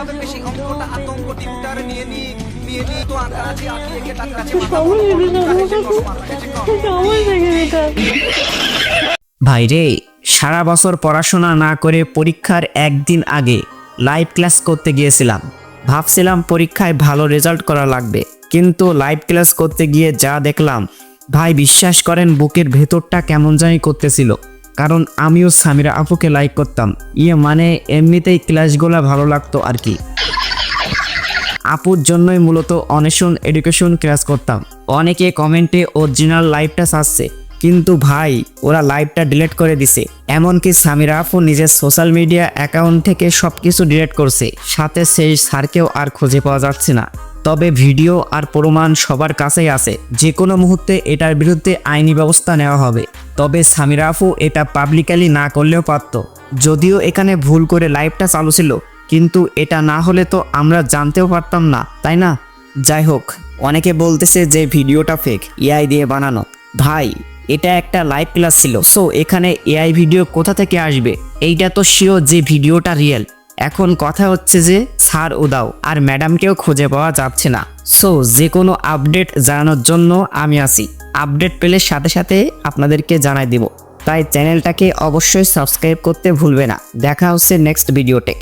যাবে বেশি অঙ্কটা আতঙ্ক টিপটার নিয়ে নি নিয়ে নি তো আঁকা আছে আঁকি এঁকে টাকা আছে ভাই রে সারা বছর পড়াশোনা না করে পরীক্ষার একদিন আগে লাইভ ক্লাস করতে গিয়েছিলাম। ভাবছিলাম পরীক্ষায় ভালো রেজাল্ট করা লাগবে কিন্তু লাইভ ক্লাস করতে গিয়ে যা দেখলাম ভাই বিশ্বাস করেন বুকের ভেতরটা কেমন জানি করতেছিল। কারণ আমিও সামিরা আপুকে লাইক করতাম। ইয়ে মানে এমনিতেই ক্লাসগুলো ভালো লাগতো আর কি। আপুর জন্যই মূলত অনেশন এডুকেশন ক্লাস করতাম। অনেকে কমেন্টে অরিজিনাল লাইভটা চাচ্ছে কিন্তু ভাই, ওরা লাইভটা ডিলেট করে দিছে। এমনকি সামিরা আপু নিজের সোশ্যাল মিডিয়া অ্যাকাউন্ট থেকে সব কিছু ডিলিট করছে। সাথে সেই স্যারকেও আর খুঁজে পাওয়া যাচ্ছে না। তবে ভিডিও আর প্রমাণ সবার কাছেই আছে। যে কোনো মুহূর্তে এটার বিরুদ্ধে আইনি ব্যবস্থা নেওয়া হবে। তবে সামিরা আপু, এটা পাবলিকালি না করলেও পারত। যদিও এখানে ভুল করে লাইভটা চালু ছিল, কিন্তু এটা না হলে তো আমরা জানতেও পারতাম না, তাই না? যাই হোক, অনেকে বলতেছে যে ভিডিওটা ফেক এআই দিয়ে বানানো। ভাই, এটা একটা লাইভ ক্লাস ছিল সো এখানে এআই ভিডিও কোথা থেকে আসবে? এইটা তো শিওর যে ভিডিওটা রিয়েল এখন কথা হচ্ছে যে স্যার উদাও আর ম্যাডামকেও খুঁজে পাওয়া যাচ্ছে না। সো যে কোনো আপডেট জানানোর জন্য আমি আছি। আপডেট পেলে সাথে সাথে আপনাদেরকে জানাই দিব। তাই চ্যানেলটাকে অবশ্যই সাবস্ক্রাইব করতে ভুলবে না। দেখা হচ্ছে নেক্সট ভিডিওতে।